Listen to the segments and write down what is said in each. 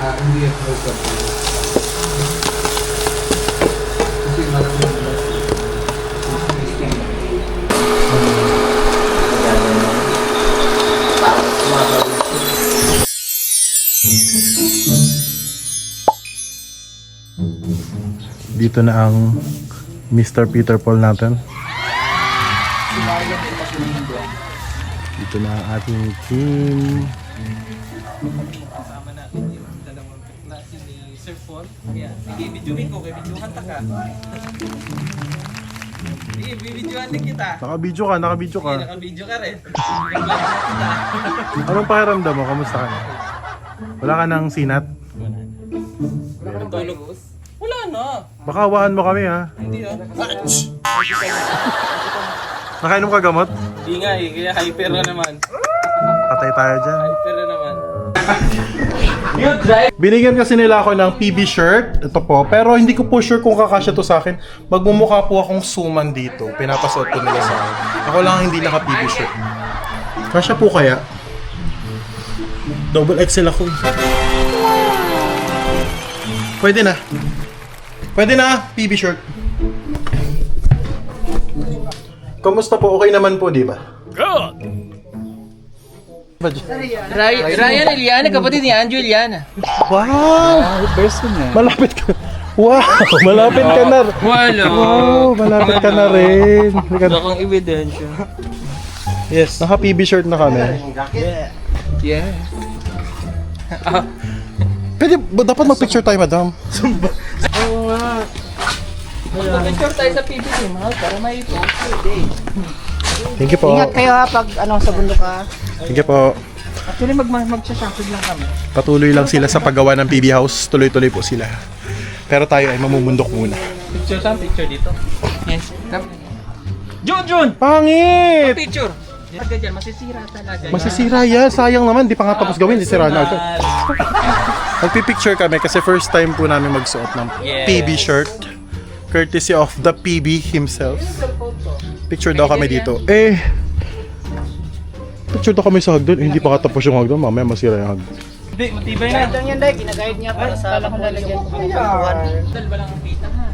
Ah, hindi yan broker. Kasi maraming Dito na ang Mr. Peter Paul natin. Dito na ang ating team. Kasama natin klase ni Sir Paul. Kaya, sige, videoin ko. Kaya videohan ta ka. Sige, bibidyohan din kita. Naka-video ka, naka-video ka. Sige, naka-video ka rin. Na. Anong pakiramdam mo? Kamusta ka na? Wala ka ng sinat? Tulog. Wala na. Baka hawaan mo kami ha. Hindi ah. Nakainom ka gamot? Hindi nga eh. Kaya hyper na naman. Patay tayo dyan. Hyper na naman. Binigyan kasi nila ako ng PB shirt. Ito po. Pero hindi ko po sure kung kakasya to sa akin. Magmumukha po akong suman dito. Pinapasuot po nila sa akin. Ako lang ang hindi naka PB shirt. Kasya po kaya? Double XL ako. Pwede na. Pwede na, PB shirt. Kamusta po? Okay naman po, di ba? Ray Ryan Eliana, kapatid ni Anjo Eliana. Wow! Best niya. Malapit ka. Wow! Malapit ka na. Wala. Wow! Malapit ka na rin. Na. kang ebidensya. Yes. Naka PB shirt na kami. Yeah. Pwede, ba- dapat mag-picture tayo, madam. Picture tayo sa PBB, mahal, para may post. Thank you po. Ingat kayo ha pag ano sa bundok ha. Thank you po. Actually, mag magsasakod lang kami. Patuloy lang sila sa paggawa ng PB house. Tuloy-tuloy po sila. Pero tayo ay mamumundok muna. Picture saan? Picture dito? Yes. Jun, Jun! Pangit! Picture! Yan dyan, masisira talaga. Masisira yan. Sayang naman. Di pa nga tapos gawin. Di sira na agad. Magpipicture kami kasi first time po namin magsuot ng Yes. PB shirt. Courtesy of the PB himself. Picture daw kami dito. Eh, picture daw kami sa hagdan. Eh, hindi pa katapos yung hagdan. Mamaya masira yung hagdan. Hindi, matibay na. Guide lang yan dahil, ginaguide niya para sa kung lalagyan ko ng kwentuhan. Dalawa lang ang pita ha.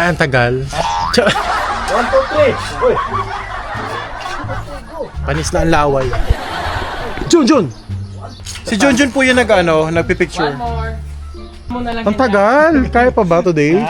Ay, ang tagal. One, two, three. Uy. Panis na ang laway. Jun, Jun! Si Jun Jun po yung nag, ano, nagpipicture. More. Mo na lang Ang tagal! Kaya pa ba today?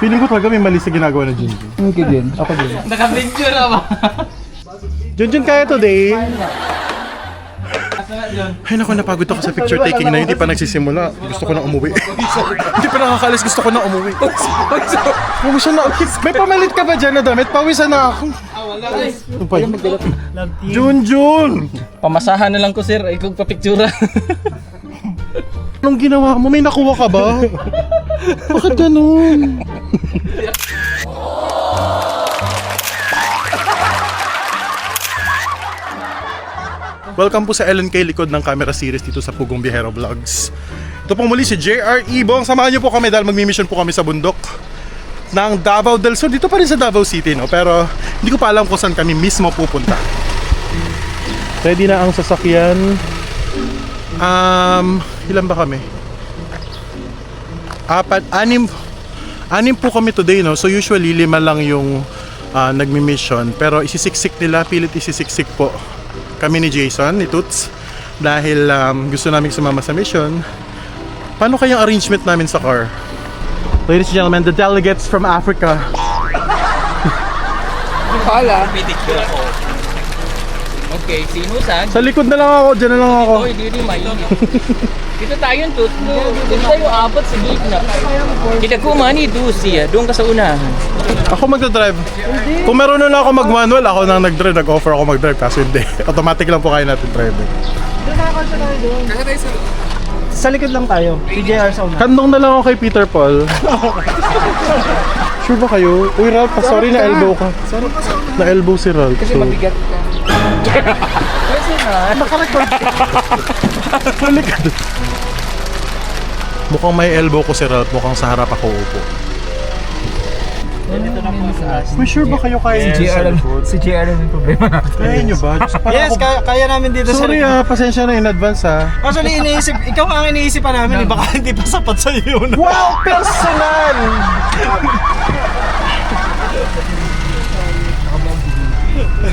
Feeling ko talaga may mali sa ginagawa ng Jun Jun. Okay din. Ako din. Naka-video na ba? Jun Jun, kaya today? Ay naku, napagod ako sa picture taking na hindi pa nagsisimula. Gusto ko na umuwi. hindi pa nakakalis, gusto ko na umuwi. Pawisan na. May pamalit ka ba dyan na damit? Pawisan na ako. wala. Ano pa yun? Jun Jun! Pamasahan na lang ko sir, ikaw pa-picture. Anong ginawa mo? May nakuha ka ba? Bakit ganun? Welcome po sa LNK likod ng camera series dito sa Pugong Bihero Vlogs. Ito pong muli si JR Ibong. Samahan niyo po kami dahil magmi-mission po kami sa bundok ng Davao del Sur. Dito pa rin sa Davao City, no? Pero hindi ko pa alam kung saan kami mismo pupunta. Ready na ang sasakyan. Um, ilan ba kami? Apat, anim, anim po kami today, no? So usually lima lang yung ah, nagmi-mission. Pero isisiksik nila, pilit isisiksik po kami ni Jason, ni Toots. Dahil um, gusto namin sumama sa mission. Paano kayang arrangement namin sa car? Ladies and gentlemen, the delegates from Africa. Kala. Ako. Okay, sino saan? Sa likod na lang ako, dyan na lang ako. Oy, di rin mainit. Dito tayo yung tut. Dito tayo apat sa gitna. Kita ko mani do siya. Doon ka sa unahan. Ako magdadrive. Kung meron na lang ako mag-manual, ako nang nag-drive, nag-offer ako mag-drive. Kaso hindi. Automatic lang po kaya natin driver. Sa likod lang tayo. PJR sa una. Kandong na lang ako kay Peter Paul. sure ba kayo? Uy, Ralph, sorry na elbow ka. Sorry. Na elbow si Ralph. Kasi so- mabigat ka. Balik. Mukhang may elbow ko si Ralph, mukhang sa harap ako upo. May sure ba kayo kaya yes, sa likod? Si JR yung problema natin. Kaya nyo ba? Yes, kaya, kaya namin dito Sorry sa ah, pasensya na in advance ah. Actually, iniisip, ikaw ang iniisip pa namin, eh, baka hindi pa sapat sa iyo. Wow, personal!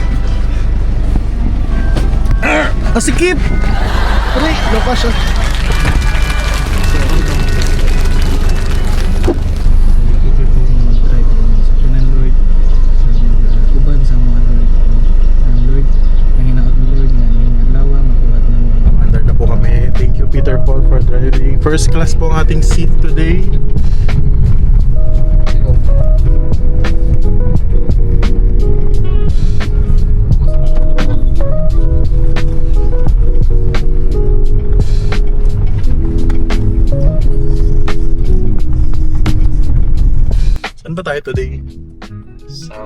Ah, sikip! Aray, siya. Kami. Thank you Peter Paul for driving. First class po ang ating seat today. Ba tayo today? sa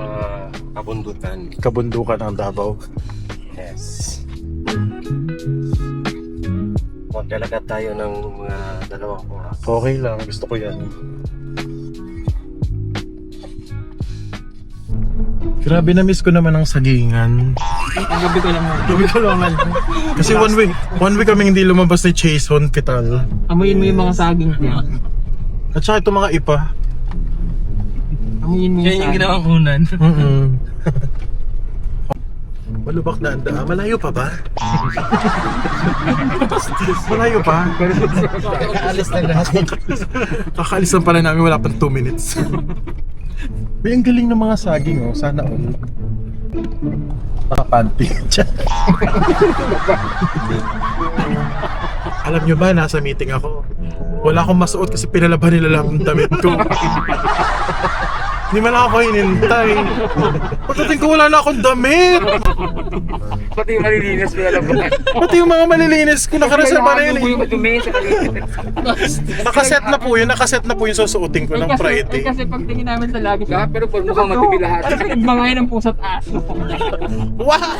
kabundutan. Kabundukan ng Davao. Yes. Maglalakad tayo ng mga dalawang oras. Okay lang, gusto ko yan. Grabe na miss ko naman ang sagingan. Ang gabi ko lang. Gabi ko lang Kasi one week, one week kami hindi lumabas ni Chase Hospital. Amuyin mo yung mga saging niya. At saka ito mga ipa. Amuyin mo yung saging. ginawang unan. Mm-mm. Malubak na ang daan. Malayo pa ba? Malayo pa? Alis na lahat. Kakaalis lang pala namin, wala pang 2 minutes. May ang galing ng mga saging oh, sana all. Nakapanty. Alam nyo ba, nasa meeting ako. Wala akong masuot kasi pinalaban nila lang ang damit ko. Hindi man ako hinintay. Pagdating ko wala na akong damit. Pati yung malilinis ko alam ba? Pati yung mga malilinis ko nakareserva na yun eh. yung madumi sa kalimutan. Nakaset na po yun, nakaset na po yung susuotin ko ng Friday. Kasi pagtingin namin sa lagi Ah, pero pag mukhang matumi lahat. Ano pinagbangayan ng pusat aso? Wow!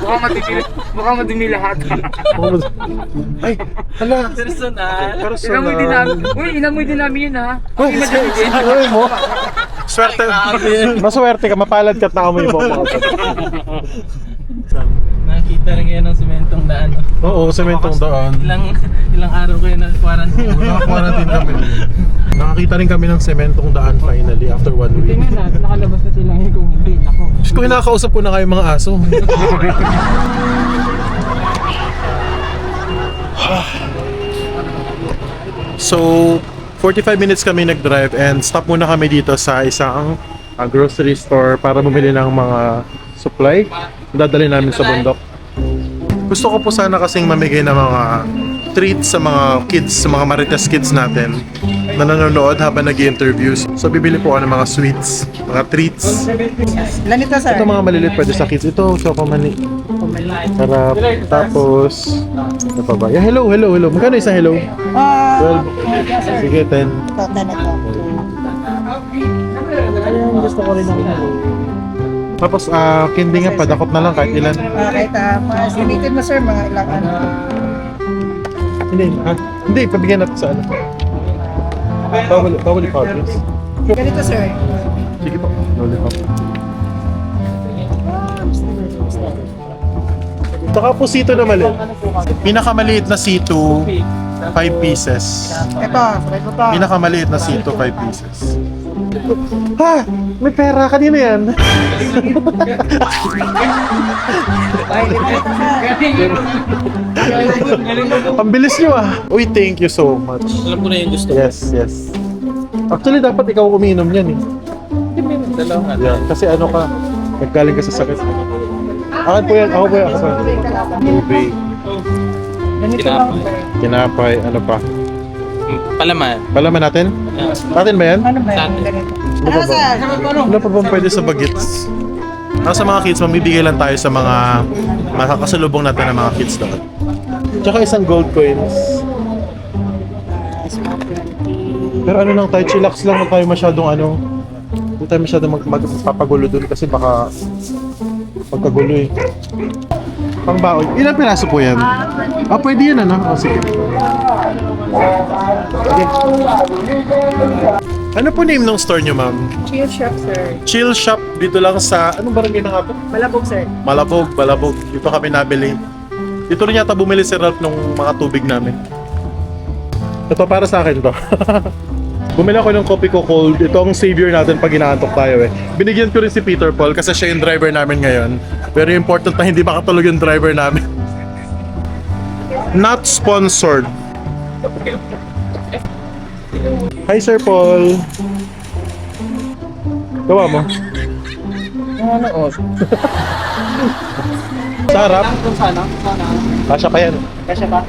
Mukhang matumi, mukhang madumi lahat. Ay, hala. Personal. Inamoy din namin. Uy, inamoy din namin yun ha. Uy, madumi din. Ano mo? Swerte. Maswerte ka, mapalad ka at nakamoy mo mga Nakita rin kayo ng sementong daan. Oo, sementong daan. Ilang ilang araw kayo na quarantine. Nakakwaratin kami. Nakakita rin kami ng sementong daan finally after one week. Tingnan na, nakalabas na sila ngayon kung hindi. Nako. Diyos ko, kinakausap ko na kayo mga aso. so, 45 minutes kami nag-drive and stop muna kami dito sa isang uh, grocery store para bumili ng mga supply. Dadali namin sa bundok. Gusto ko po sana kasing mamigay ng mga treats sa mga kids, sa mga Marites kids natin na nanonood habang nag interviews So, bibili po ako ng mga sweets, mga treats. Ganito sir. Ito mga malilit pwede sa kids. Ito, choco mani. Sarap. Tapos, ano pa ba? Yeah, hello, hello, hello. Magkano isa hello? Ah, 12. Sige, 10. total na to. Ayun, gusto ko rin ng hello. Tapos, ah, candy nga, padakot na lang kahit ilan. Ah, kahit ah, mas sinitin mo sir, mga ilang ano. Hindi, ha? Hindi, pabigyan natin sa ano. Bawal, bawal powders. Ganito sir. Sige po, lollipop. Saka po sito na maliit. Pinakamaliit na sito, 5 pieces. Ito, sabay ko to. Pinakamaliit na sito, 5 pieces. Ha! May pera! Kanina yan! Ang bilis nyo ah! Uy, thank you so much. Alam ko na yung gusto. Yes, yes. Actually, dapat ikaw uminom yan eh. Dalawa Yeah, kasi ano ka, naggaling ka sa sakit. Akin po yan, ako po yan. Ako po yan. Tubig, Ganito lang kinapay, ano pa. Palaman. Palaman natin? Natin ba yan? Ano ba yan? Ganito. Ano sir? Wala pa bang pwede sa bagets? Ah, sa mga kids, mamibigay lang tayo sa mga makakasalubong natin ng mga kids doon. Tsaka isang gold coins. Pero ano lang tayo, chillax lang, huwag tayo masyadong ano, huwag tayo masyadong mag, magpapagulo doon kasi baka magkagulo eh. Pangbaon. Ilang piraso po yan? Ah, pwede yan ano? Oh, sige. Sige. Ano po name ng store nyo, ma'am? Chill shop, sir. Chill Shop dito lang sa... Anong barangay na nga po? Malabog, sir. Malabog, Malabog. Dito kami nabili. Dito rin yata bumili si Ralph ng mga tubig namin. Ito para sa akin to. Bumili ako ng kopi ko cold. Ito ang savior natin pag inaantok tayo eh. Binigyan ko rin si Peter Paul kasi siya yung driver namin ngayon. Very important na hindi makatulog yung driver namin. Not sponsored. Hi Sir Paul. Gawa mo. Ano, oh. Sarap. Sana, sana. Kasya pa yan. Kasya ba?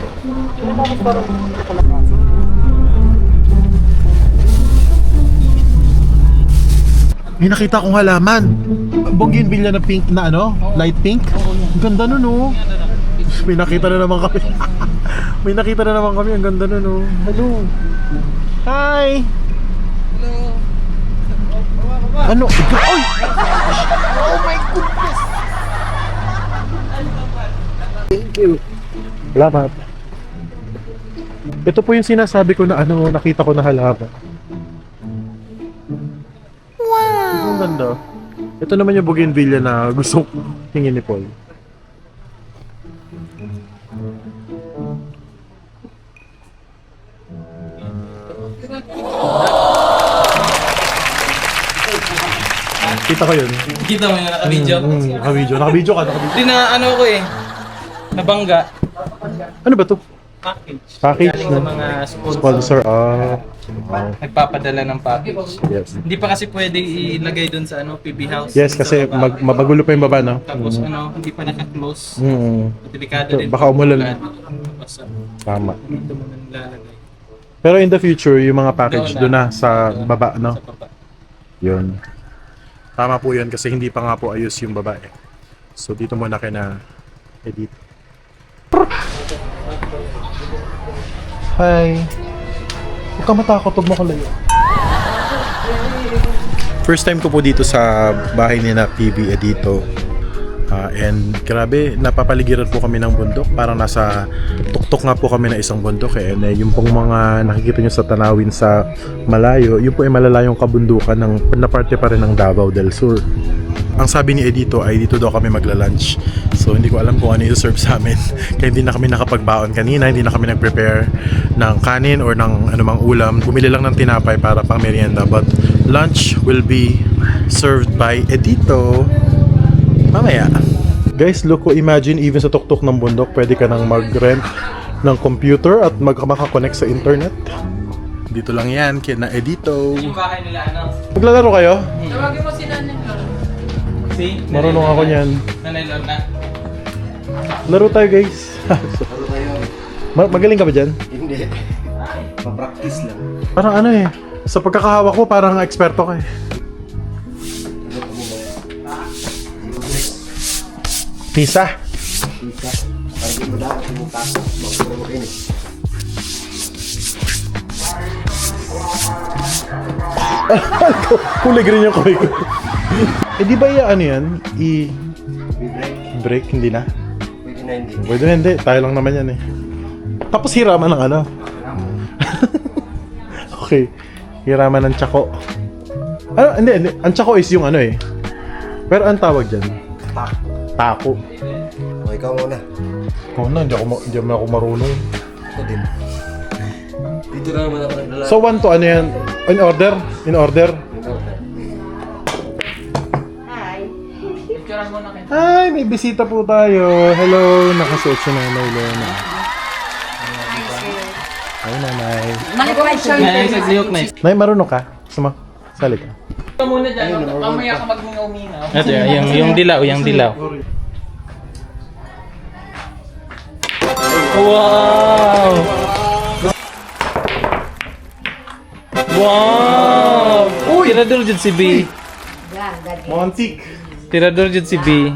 May nakita akong halaman. Bougainvillea na pink na ano? Light pink? Ang ganda nun oh. May nakita na naman kami. May nakita na naman kami. Ang ganda nun oh. Hello. Hi! Hello. Ano? Oy! Oh my goodness! Thank you. Salamat. Ito po yung sinasabi ko na ano, nakita ko na halaman. Ang ganda. Ito naman yung bougainvillea na gusto kong tingin ni Paul. Kita ko yun. Kita mo yung naka-video? Mm, naka-video. Naka-video ka, naka-video. Hindi na ano ko eh. Nabangga. Ano ba to? Package. Package Galing na sa mga sponsor. sponsor. Ah, wow. Nagpapadala ng package. Yes. Hindi pa kasi pwede ilagay doon sa ano PB house. Yes, Sa kasi baba. mag mabagulo pa yung baba, no? Tapos ano, hindi pa naka-close. Mm, Delikado din. Baka umulan. Tapos ah, tama. dito mo nang lalagay. Pero in the future, yung mga package Doon na. na sa baba, no? Sa baba. Yun. Tama po yun kasi hindi pa nga po ayos yung babae. So dito muna kayo na edit. Hi. Huwag ka matakot, huwag mo ko layo. First time ko po dito sa bahay ni na PB Edito. Ah, and grabe, napapaligiran po kami ng bundok. Parang nasa tuktok nga po kami na isang bundok eh. And eh, yung pong mga nakikita nyo sa tanawin sa malayo, yun po ay malalayong kabundukan ng na parte pa rin ng Davao del Sur. Ang sabi ni Edito ay dito daw kami magla-lunch. So hindi ko alam kung ano i-serve sa amin. Kaya hindi na kami nakapagbaon kanina, hindi na kami nag-prepare ng kanin or ng anumang ulam. Bumili lang ng tinapay para pang merienda. But lunch will be served by Edito. Mamaya. Guys, look ko, imagine even sa tuktok ng bundok, pwede ka nang mag-rent ng computer at mag makakonect sa internet. Dito lang yan, kina Edito. Yung bahay nila ano? Maglalaro kayo? Tawagin mo si Nanay. Si? Marunong ako niyan. Nanay Lor na. Laro tayo guys. Ano tayo? Ma- magaling ka ba dyan? Hindi. Pa-practice lang. Parang ano eh. Sa pagkakahawak ko, parang eksperto ka eh. Pisa. Kita. Parang di mo dapat. Magpura mo kayo. Kulay green yung ko. eh di ba iya ano yan? I Break. break hindi na. Pwede na hindi. Pwede na hindi. Tayo lang naman yan eh. Tapos hiraman ng ano. okay. Hiraman ng tsako. Ano, hindi, hindi. Ang tsako is yung ano eh. Pero ang tawag dyan? Tak. Tako. O, ikaw muna. Oh na, hindi ako, ma- hindi ako marunong. Ako din. Dito na naman ako nagdala. So one to ano yan? In order? In order? Picturean mo na. Ay, may bisita po tayo. Hello, nakasuot si Nanay Lena. Hi, Nanay. Ziyok na. Nay, marunong ka? Suma, sali ka. Ito muna dyan. Mamaya ka magmingaw-mingaw. Ito yung, yung dilaw, yung dilaw. Wow! Wow! Tirador jud si B. Montik. Tirador jud si B.